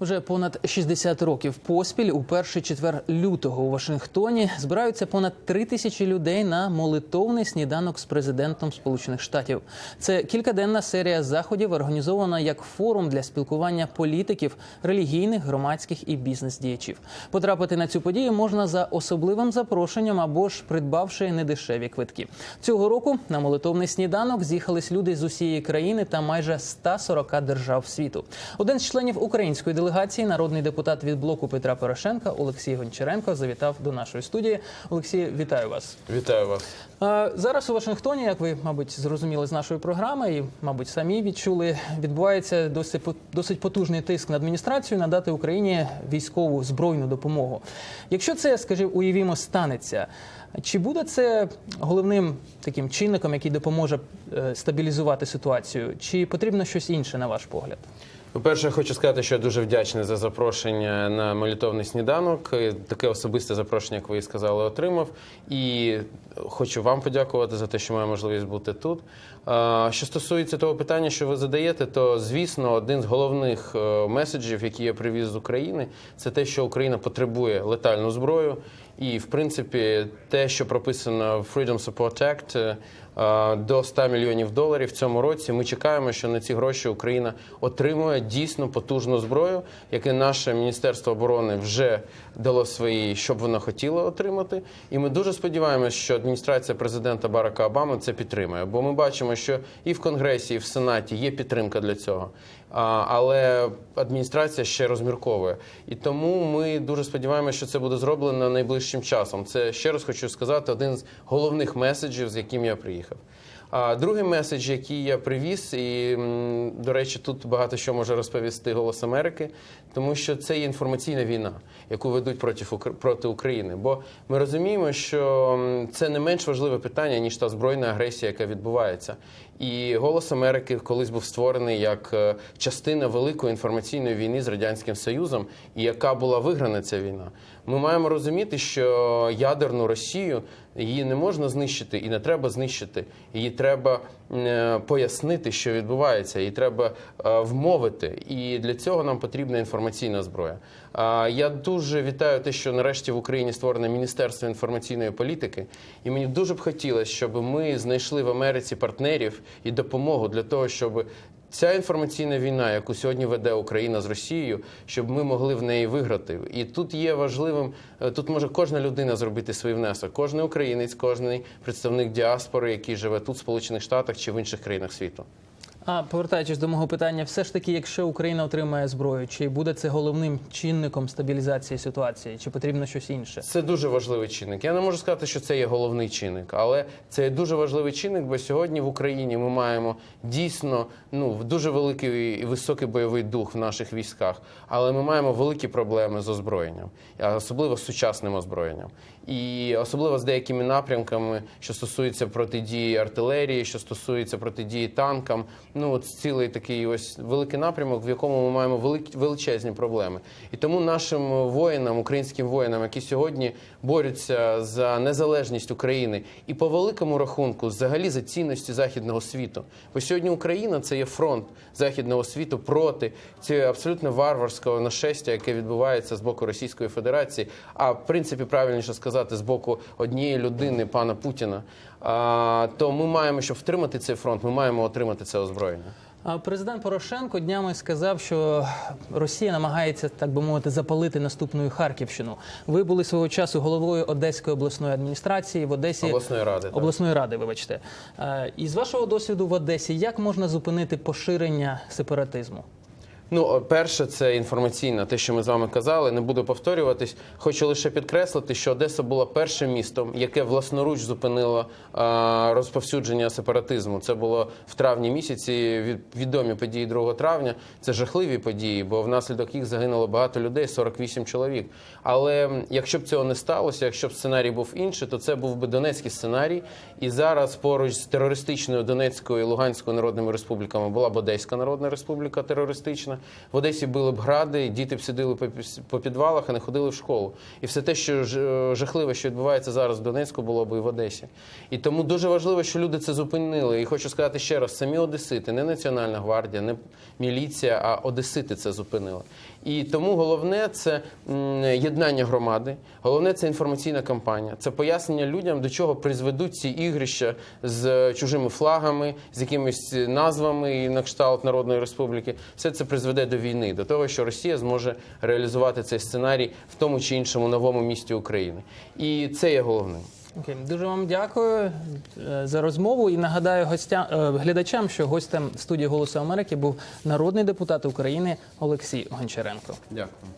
Вже понад 60 років поспіль у перший четвер лютого у Вашингтоні збираються понад три тисячі людей на молитовний сніданок з президентом Сполучених Штатів. Це кількаденна серія заходів, організована як форум для спілкування політиків, релігійних, громадських і бізнес-діячів. Потрапити на цю подію можна за особливим запрошенням або ж придбавши недешеві квитки. Цього року на молитовний сніданок з'їхались люди з усієї країни та майже 140 держав світу. Один з членів української делегації, народний депутат від блоку Петра Порошенка Олексій Гончаренко, завітав до нашої студії. Олексій, вітаю вас. Вітаю вас. Зараз у Вашингтоні, як ви, мабуть, зрозуміли з нашої програми, і, мабуть, самі відчули, відбувається досить досить потужний тиск на адміністрацію надати Україні військову збройну допомогу. Якщо це, скажімо, уявімо, станеться, чи буде це головним таким чинником, який допоможе е, стабілізувати ситуацію, чи потрібно щось інше, на ваш погляд? По-перше, я хочу сказати, що я дуже вдячний за запрошення на молитовний сніданок. Таке особисте запрошення, як ви сказали, отримав. І хочу вам подякувати за те, що маю можливість бути тут. Що стосується того питання, що ви задаєте, то звісно, один з головних е, меседжів, які я привіз з України, це те, що Україна потребує летальну зброю. І, в принципі, те, що прописано в Freedom Support Act, е, е, до 100 мільйонів доларів в цьому році. Ми чекаємо, що на ці гроші Україна отримує дійсно потужну зброю, яке наше міністерство оборони вже дало свої, щоб воно хотіло отримати. І ми дуже сподіваємося, що адміністрація президента Барака Обами це підтримує. Бо ми бачимо, що і в Конгресі, і в Сенаті є підтримка для цього. Але адміністрація ще розмірковує. І тому ми дуже сподіваємося, що це буде зроблено найближчим часом. Це ще раз хочу сказати, один з головних меседжів, з яким я приїхав. А другий меседж, який я привіз, і до речі, тут багато що може розповісти Голос Америки, тому що це є інформаційна війна, яку ведуть проти проти України. Бо ми розуміємо, що це не менш важливе питання ніж та збройна агресія, яка відбувається. І Голос Америки колись був створений як е, частина великої інформаційної війни з радянським Союзом, і яка була виграна ця війна. Ми маємо розуміти, що ядерну Росію її не можна знищити і не треба знищити. Її треба е, пояснити, що відбувається, її треба е, вмовити. І для цього нам потрібна інформаційна зброя. Я дуже вітаю те, що нарешті в Україні створене Міністерство інформаційної політики, і мені дуже б хотілося, щоб ми знайшли в Америці партнерів і допомогу для того, щоб Ця інформаційна війна, яку сьогодні веде Україна з Росією, щоб ми могли в неї виграти. І тут є важливим, е, тут може кожна людина зробити свій внесок, кожен українець, кожен представник діаспори, який живе тут, в Сполучених Штатах чи в інших країнах світу. А повертаючись до мого питання, все ж таки, якщо Україна отримає зброю, чи буде це головним чинником стабілізації ситуації, чи потрібно щось інше? Це дуже важливий чинник. Я не можу сказати, що це є головний чинник, але це є дуже важливий чинник, бо сьогодні в Україні ми маємо дійсно ну дуже великий і високий бойовий дух в наших військах, але ми маємо великі проблеми з озброєнням, особливо з сучасним озброєнням, і особливо з деякими напрямками, що стосується протидії артилерії, що стосується протидії танкам. Ну от цілий такий ось великий напрямок, в якому ми маємо величезні проблеми. І тому нашим воїнам, українським воїнам, які сьогодні борються за незалежність України, і по великому рахунку, взагалі за цінності західного світу. Бо сьогодні Україна це є фронт західного світу проти цього абсолютно варварського нашестя, яке відбувається з боку Російської Федерації, а в принципі правильніше сказати з боку однієї людини, пана Путіна. То ми маємо, щоб втримати цей фронт, ми маємо отримати це озброєння. Президент Порошенко днями сказав, що Росія намагається, так би мовити, запалити наступну Харківщину. Ви були свого часу головою Одеської обласної адміністрації в Одесі Обласної ради, так. обласної ради. Вибачте, і з вашого досвіду в Одесі, як можна зупинити поширення сепаратизму? Ну, перше, це інформаційна, те, що ми з вами казали, не буду повторюватись. Хочу лише підкреслити, що Одеса була першим містом, яке власноруч зупинило розповсюдження сепаратизму. Це було в травні місяці. Від, відомі події 2 травня. Це жахливі події, бо внаслідок їх загинуло багато людей 48 чоловік. Але якщо б цього не сталося, якщо б сценарій був інший, то це був би донецький сценарій. І зараз поруч з терористичною Донецькою і Луганською народними республіками була б Одеська Народна Республіка терористична. Страшне. В Одесі були б гради, діти б сиділи по підвалах, а не ходили в школу. І все те, що е, жахливе, що відбувається зараз в Донецьку, було б і в Одесі. І тому дуже важливо, що люди це зупинили. І хочу сказати ще раз: самі Одесити, не Національна гвардія, не міліція, а Одесити це зупинили. І тому головне це єднання громади, головне це інформаційна кампанія, це пояснення людям, до чого призведуть ці ігрища з чужими флагами, з якимись назвами і на кшталт Народної Республіки. Все це призведе до війни, до того, що Росія зможе реалізувати цей сценарій в тому чи іншому новому місті України. І це є головним. Окей, дуже вам дякую е, за розмову і нагадаю гостям е, глядачам, що гостем студії Голосу Америки був народний депутат України Олексій Гончаренко. Дякую.